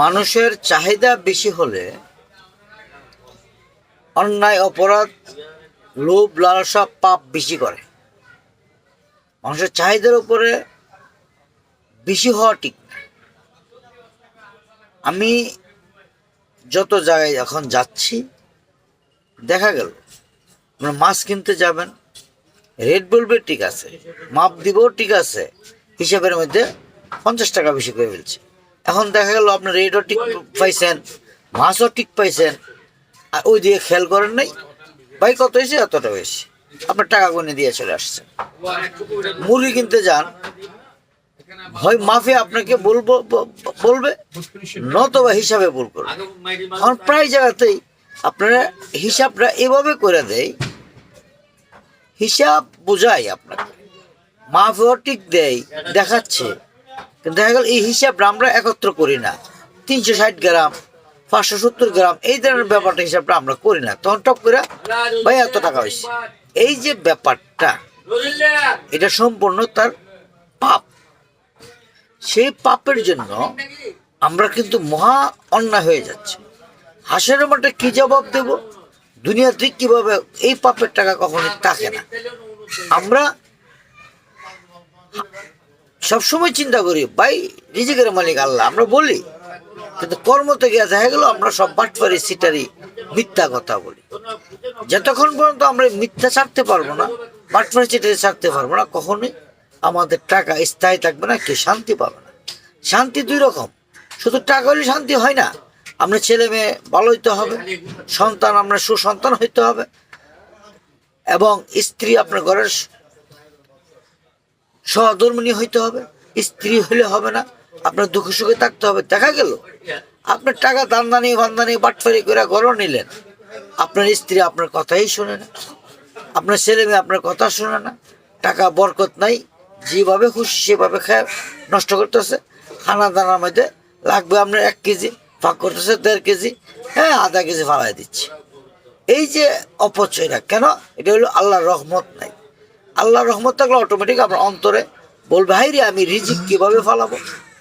মানুষের চাহিদা বেশি হলে অন্যায়, অপরাধ, লোভ, লালসা, পাপ বেশি করে। মানুষের চাহিদার উপরে বেশি হওয়া ঠিক আমি যত জায়গায় এখন যাচ্ছি, দেখা গেল, আপনার মাছ কিনতে যাবেন রেট বলবে ঠিক আছে, মাপ দিব ঠিক আছে, হিসাবের মধ্যে পঞ্চাশ টাকা বেশি করে ফেলছে। এখন দেখা গেল আপনার রেটও ঠিক পাইছেন মাছও ঠিক পাইছেন আর ওই দিকে খেয়াল করেন নাই ভাই কত হয়েছে? এতটা হয়েছে। আপনার টাকা গুনে দিয়ে চলে আসছে। মুরগি কিনতে যান হয় মাফে আপনাকে বলব বলবে নতবা হিসাবে ভুল করবে। এখন প্রায় জায়গাতেই আপনারা হিসাবটা এভাবে করে দেয় হিসাব বোঝায় আপনাকে। মাফেও ঠিক দেয় দেখাচ্ছে। কিন্তু দেখা গেল এই হিসাবটা আমরা একত্র করি না। তিনশো ষাট গ্রাম, পাঁচশো সত্তর গ্রাম, এই ধরনের ব্যাপারটা হিসাবটা আমরা করি না। তখন টপ করে, ভাই, এত টাকা হয়েছে। এই যে ব্যাপারটা, এটা সম্পূর্ণ তার পাপ। সেই পাপের জন্য আমরা কিন্তু মহা অন্যায় হয়ে যাচ্ছে। হাসের মাঠে কি জবাব দেব? দুনিয়াতে কীভাবে এই পাপের টাকা কখনোই থাকে না। আমরা সবসময় চিন্তা করি, ভাই, রিজিকের মালিক আল্লাহ, আমরা বলি। কিন্তু কর্ম থেকে দেখা গেল, আমরা সব বাটপারি সিটারি, মিথ্যা কথা বলি। যতক্ষণ পর্যন্ত আমরা মিথ্যা ছাড়তে পারব না বাটপারি সিটারি ছাড়তে পারব না, কখনোই আমাদের টাকা স্থায়ী থাকবে না, কেউ শান্তি পাবে না। শান্তি দুই রকম। শুধু টাকা হলে শান্তি হয় না, আমরা ছেলে মেয়ে ভালো হইতে হবে, সন্তান, আমরা সুসন্তান হইতে হবে, এবং স্ত্রী আপনার ঘরের সহধর্মিনী হইতে হবে, স্ত্রী হলে হবে না, আপনার দুঃখ সুখে থাকতে হবে, দেখা গেল। আপনার টাকা দান্দানি, বান্দানি, বাটফারি করে ঘরও নিলেন। আপনার স্ত্রী আপনার কথাই শোনে না, আপনার ছেলে মেয়ে আপনার কথা শোনে না, টাকা বরকত নাই, যেভাবে খুশি সেভাবে খায় নষ্ট করতেছে, খানা দানার মধ্যে লাগবে আপনার এক কেজি ফাঁক করতেছে দেড় কেজি হ্যাঁ আধা কেজি ফালাই দিচ্ছে। এই যে অপচয়টা, কেন? এটা হলো আল্লাহর রহমত নাই। আল্লাহর রহমত থাকলে অটোমেটিক আপনার অন্তরে বলবে হাই রে, আমি রিজিক কীভাবে ফালাবো?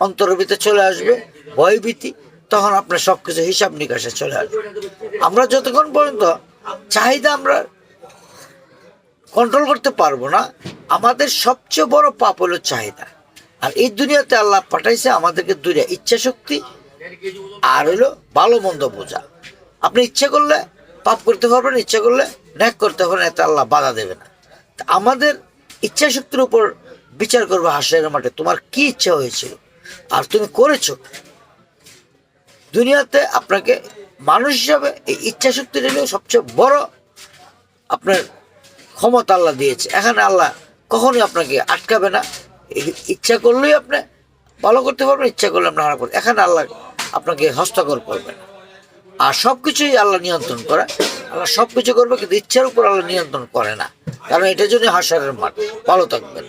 অন্তরের ভিতরে চলে আসবে ভয়ভীতি, তখন আপনার সব কিছু হিসাব নিকাশে চলে আসবে। আমরা যতক্ষণ পর্যন্ত চাহিদা আমরা কন্ট্রোল করতে পারব না, আমাদের সবচেয়ে বড় পাপ হলো চাহিদা। আর এই দুনিয়াতে আল্লাহ পাঠাইছে আমাদেরকে দুইটা ইচ্ছা শক্তি, আর হলো ভালো মন্দ বোঝা। আপনি ইচ্ছে করলে পাপ করতে পারবেন, ইচ্ছে করলে ন্যাক করতে পারবেন, এতে আল্লাহ বাধা দেবে না। আমাদের ইচ্ছা শক্তির উপর বিচার করবে হাসের মাঠে। তোমার কি ইচ্ছা হয়েছিল? আর তুমি করেছ? দুনিয়াতে আপনাকে মানুষ হিসাবে এই ইচ্ছা শক্তির হলো সবচেয়ে বড় আপনার ক্ষমতা আল্লাহ দিয়েছে। এখানে আল্লাহ কখনোই আপনাকে আটকাবে না। ইচ্ছা করলেই আপনি ভালো করতে পারবেন, ইচ্ছা করলে আপনি হারা করবেন। এখানে আল্লাহ আপনাকে হস্তকর করবেন আর সব কিছুই আল্লাহ নিয়ন্ত্রণ করে। আল্লাহ সব কিছু করবে, কিন্তু ইচ্ছার উপর আল্লাহ নিয়ন্ত্রণ করে না। কারণ এটার জন্য হাসারের মাঠ। ভালো থাকবেন।